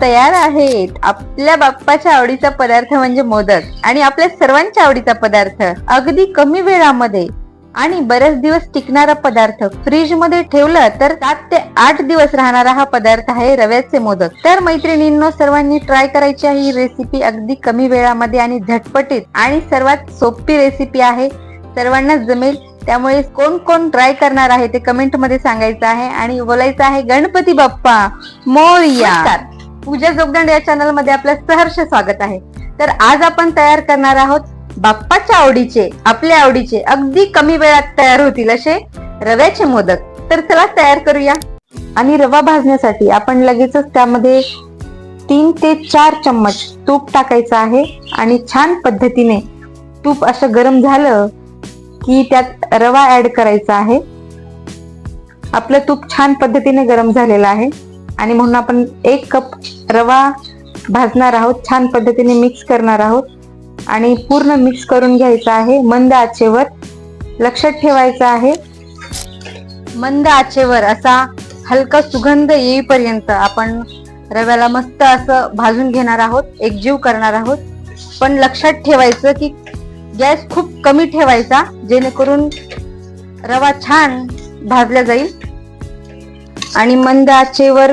तयार आहेत. आपल्या बाप्पाच्या आवडीचा पदार्थ म्हणजे मोदक आणि आपल्या सर्वांच्या आवडीचा पदार्थ. अगदी कमी वेळामध्ये आणि बरेच दिवस टिकणारा पदार्थ फ्रीजमध्ये ठेवलं तर सात ते आठ दिवस राहणारा हा पदार्थ आहे रव्याचे मोदक. तर मैत्रिणींनो सर्वांनी ट्राय करायची आहे ही रेसिपी अगदी कमी वेळामध्ये आणि झटपटीत आणि सर्वात सोपी रेसिपी आहे. सर्वांना जमेल. त्यामुळे कोण कोण ट्राय करणार आहे ते कमेंटमध्ये सांगायचं आहे आणि बोलायचं आहे गणपती बाप्पा मोरया. पूजा जोगदंड या चॅनलमध्ये आपलं सहर्ष स्वागत आहे. तर आज आपण तयार करणार आहोत बाप्पाच्या आवडीचे आपल्या आवडीचे अगदी कमी वेळात तयार होतील असे रव्याचे मोदक. तर चला तयार करूया. आणि रवा भाजण्यासाठी आपण लगेचच त्यामध्ये तीन ते चार चम्मच तूप टाकायचं आहे आणि छान पद्धतीने तूप असं गरम झालं की त्यात रवा ऍड करायचा आहे. आपलं तूप छान पद्धतीने गरम झालेलं आहे. आणि म्हणून आपण एक कप रवा भाजणार आहोत. छान पद्धतीने मिक्स करणार आहोत. आणि पूर्ण मिक्स करून घ्यायचं आहे. मंद आचेवर लक्षात ठेवायचं आहे. मंद आचेवर असा हलका सुगंध येईपर्यंत आपण रव्याला मस्त असं भाजून घेणार आहोत. एकजीव करणार आहोत. पण लक्षात ठेवायचं की गॅस खूप कमी ठेवायचा जेणेकरून रवा छान भाजला जाईल. आणि मंद आचेवर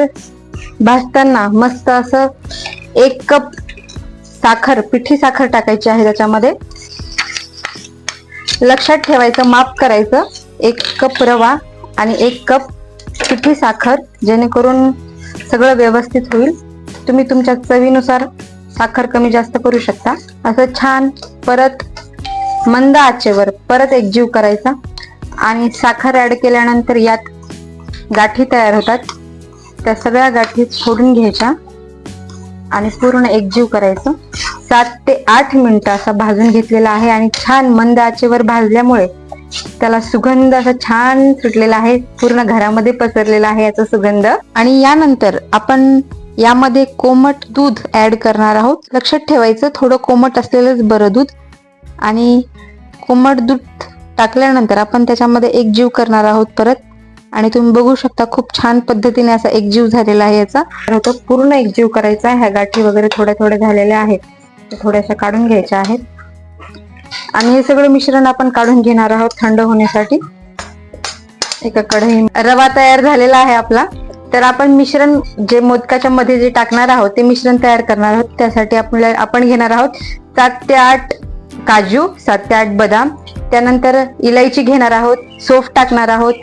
भाजताना मस्त असं एक कप साखर पिठी साखर टाकायची आहे त्याच्यामध्ये. लक्षात ठेवायचं माप करायचं. एक कप रवा आणि एक कप पिठी साखर जेणेकरून सगळं व्यवस्थित होईल. तुम्ही तुमच्या चवीनुसार साखर कमी जास्त करू शकता. असं छान परत मंद आचेवर परत एकजीव करायचा. आणि साखर ऍड केल्यानंतर यात गाठी तयार होतात. त्या सगळ्या गाठी फोडून घ्यायच्या आणि पूर्ण एकजीव करायचं. सात ते आठ मिनिटं असा भाजून घेतलेला आहे आणि छान मंद आचेवर भाजल्यामुळे त्याला सुगंध असा छान सुटलेला आहे. पूर्ण घरामध्ये पसरलेला आहे याचा सुगंध. आणि यानंतर आपण यामध्ये कोमट दूध ऍड करणार आहोत. लक्षात ठेवायचं थोडं कोमट असलेलंच बरं दूध. आणि कोमट दूध टाकल्यानंतर आपण त्याच्यामध्ये एक जीव करणार आहोत परत. आणि तुम्ही बघू शकता खूप छान पद्धतीने असा एकजीव झालेला आहे याचा. तर तो पूर्ण एकजीव करायचा ह्या गाठी वगैरे थोड्या थोड्या झालेल्या आहेत. थोड्याशा काढून घ्यायच्या आहेत. आणि हे सगळं मिश्रण आपण काढून घेणार आहोत थंड होण्यासाठी. एका कढई रवा तयार झालेला आहे आपला. तर आपण मिश्रण जे मोदकाच्या मध्ये जे टाकणार आहोत ते मिश्रण तयार करणार आहोत. त्यासाठी आपल्या आपण घेणार आहोत सात ते आठ काजू सात ते आठ बदाम त्यानंतर इलायची घेणार आहोत सोफ टाकणार आहोत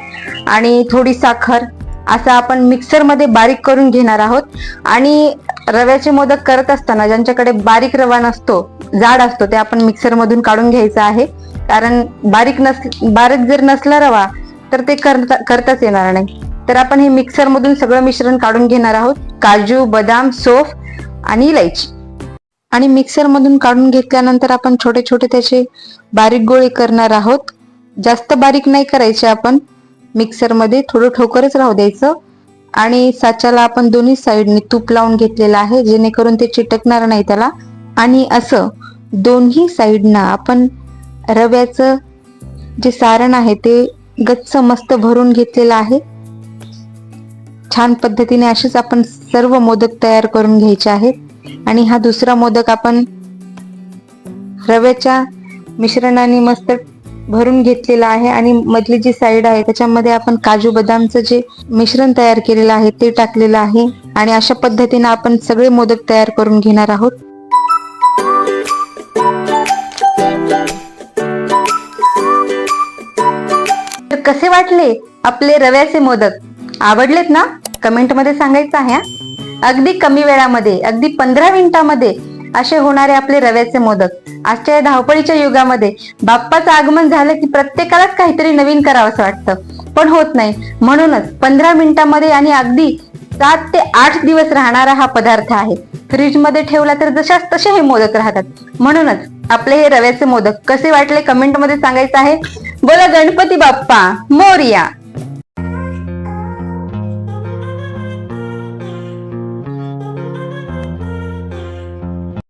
आणि थोडी साखर. असं आपण मिक्सरमध्ये बारीक करून घेणार आहोत. आणि रव्याचे मोदक करत असताना ज्यांच्याकडे बारीक रवा नसतो जाड असतो ते आपण मिक्सरमधून काढून घ्यायचा आहे. कारण बारीक नस बारीक जर नसला रवा तर ते करता करताच येणार नाही. तर आपण हे मिक्सरमधून सगळं मिश्रण काढून घेणार आहोत. काजू बदाम सोफ आणि इलायची. आणि मिक्सरमधून काढून घेतल्यानंतर आपण छोटे छोटे त्याचे बारीक गोळे करणार आहोत. जास्त बारीक नाही करायचे आपण. मिक्सरमध्ये थोडं ठोकरच राहू द्यायचं. आणि साच्याला आपण दोन्ही साईडने तूप लावून घेतलेलं आहे जेणेकरून ते चिटकणार नाही त्याला. आणि असं दोन्ही साईडना आपण रव्याचं जे सारण आहे ते गच्च मस्त भरून घेतलेलं आहे. छान पद्धतीने असेच आपण सर्व मोदक तयार करून घ्यायचे आहेत. आणि हा दुसरा मोदक आपण रव्याच्या मिश्रणाने मस्त भरून घेतलेला आहे. आणि मधली जी साईड आहे त्याच्यामध्ये आपण काजू बदामचं जे मिश्रण तयार केलेलं आहे ते टाकलेलं आहे. आणि अशा पद्धतीने आपण सगळे मोदक तयार करून घेणार आहोत. तर कसे वाटले आपले रव्याचे मोदक? आवडलेत ना? कमेंटमध्ये सांगायचं आहे हा. अगदी कमी वेळामध्ये अगदी पंधरा मिनिटामध्ये असे होणारे आपले रव्याचे मोदक. आजच्या या धावपळीच्या युगामध्ये बाप्पाचं आगमन झालं की प्रत्येकालाच काहीतरी नवीन करावंसं वाटतं. पण होत नाही. म्हणूनच पंधरा मिनिटामध्ये आणि अगदी सात ते आठ दिवस राहणारा हा पदार्थ आहे. फ्रीजमध्ये ठेवला तर जशाच तसे हे मोदक राहतात. म्हणूनच आपले हे रव्याचे मोदक कसे वाटले कमेंटमध्ये सांगायचं आहे? बोला गणपती बाप्पा मोरिया.